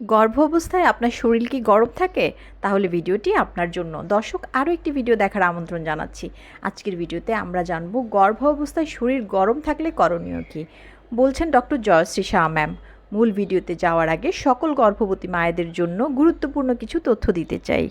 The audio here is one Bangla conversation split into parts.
গর্ভ অবস্থায় আপনার শরীর কি গরম থাকে? তাহলে ভিডিওটি আপনার জন্য। দর্শক, আরও একটি ভিডিও দেখার আমন্ত্রণ জানাচ্ছি। আজকের ভিডিওতে আমরা জানব গর্ভ অবস্থায় শরীর গরম থাকলে করণীয় কি। বলছেন ডক্টর জয়শ্রী শাহ ম্যাম। মূল ভিডিওতে যাওয়ার আগে সকল গর্ভবতী মায়েদের জন্য গুরুত্বপূর্ণ কিছু তথ্য দিতে চাই।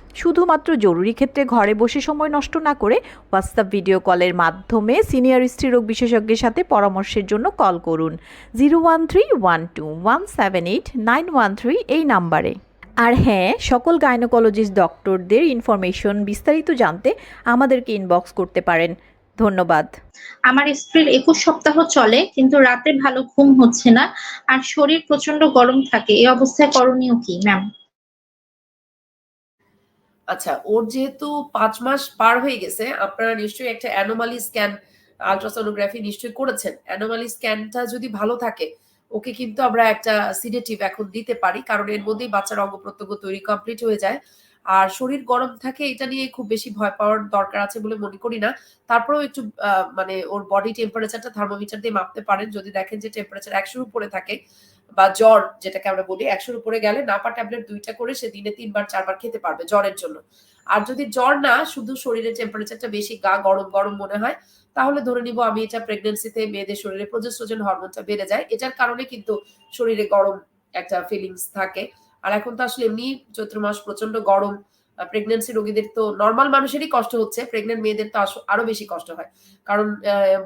শুধুমাত্র জরুরি ক্ষেত্রে ঘরে বসে সময় নষ্ট না করে হোয়াটসঅ্যাপ ভিডিও কলের মাধ্যমে সিনিয়র স্ত্রীরোগ বিশেষজ্ঞের সাথে পরামর্শের জন্য কল করুন। Zero one three one two one seven eight nine one three এই নাম্বারে। আর হ্যাঁ সকল গাইনোকোলজিস্ট ডক্টরদের ইনফরমেশন বিস্তারিত জানতে আমাদেরকে ইনবক্স করতে পারেন। ধন্যবাদ। আমার স্ত্রীর একুশ সপ্তাহ চলে, কিন্তু রাতে ভালো ঘুম হচ্ছে না, আর শরীর প্রচণ্ড গরম থাকে। এই অবস্থায় করণীয় কি ম্যাম আচ্ছা ওর যেহেতু পাঁচ মাস পার হয়ে গেছে, আপনারা নিশ্চয়ই একটা অ্যানোমালি স্ক্যান আলট্রাসোনোগ্রাফি নিশ্চয়ই করেছেন। অ্যানোমালি স্ক্যানটা যদি ভালো থাকে, ওকে কিন্তু আমরা একটা সিডেটিভ এখন দিতে পারি, কারণ এর মধ্যেই বাচ্চার অঙ্গ প্রত্যঙ্গ তৈরি কমপ্লিট হয়ে যায়। আর শরীর গরম থাকে, এটা নিয়ে খুব বেশি ভয় পাওয়ার দরকার আছে বলে মনে করি না। তারপরেও একটু মানে ওর বডি টেম্পারেচারটা থার্মোমিটার দিয়ে মাপতে পারেন। যদি দেখেন যে টেম্পারেচার একশোর উপরে থাকে বা জ্বর, যেটাকে আমরা বলি, একশোর উপরে গেলে নাপা ট্যাবলেট দুইটা করে সে দিনে তিনবার, চারবার খেতে পারবে জ্বরের জন্য। আর যদি জ্বর না, শুধু শরীরের টেম্পারেচারটা বেশি গা গরম গরম মনে হয়, তাহলে ধরে নিব আমি এটা প্রেগনেন্সিতে মেয়েদের শরীরে প্রজেস্ট্রোজেন হরমোনটা বেড়ে যায়। এটার কারণে কিন্তু শরীরে গরম একটা ফিলিংস থাকে। আর এখন তো আসলে এমনি চৈত্র মাস প্রচণ্ড গরম প্রেগনেন্সি রোগীদের তো নর্মাল মানুষেরই কষ্ট হচ্ছে প্রেগনেন্ট মেয়েদের তো আরও বেশি কষ্ট হয়। কারণ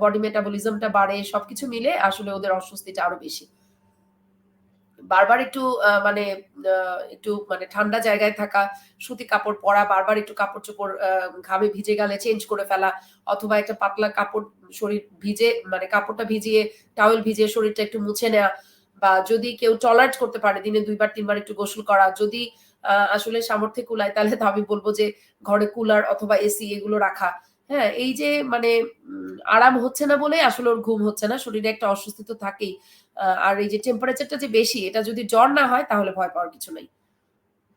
বডি মেটাবলিজমটা বাড়ে, সবকিছু মিলে আসলে ওদের অস্বস্তিটা আরও বেশি। বারবার একটু মানে একটু মানে ঠান্ডা জায়গায় থাকা, সুতি কাপড় পরা, বারবার একটু কাপড় চোপড় ঘামে ভিজে গেলে চেঞ্জ করে ফেলা, অথবা একটা পাতলা কাপড় শরীর ভিজে মানে কাপড়টা ভিজিয়ে টাওয়েল ভিজিয়ে শরীরটা একটু মুছে নেওয়া বা যদি কেউ টলারেট করতে পারে, দিনে দুইবার, তিনবার একটু গোসল করা, যদি আসলে সামর্থ্য কুলায়, তাহলে আমি বলব যে ঘরে কুলার অথবা এসি এগুলো রাখা। হ্যাঁ এই যে মানে আরাম হচ্ছে না বলে আসলে ওর ঘুম হচ্ছে না, শরীরে একটা অস্বস্তি তো থাকেই। আর এই যে টেম্পারেচারটা যে বেশি, এটা যদি জ্বর না হয়, তাহলে ভয় পাওয়ার কিছু নেই।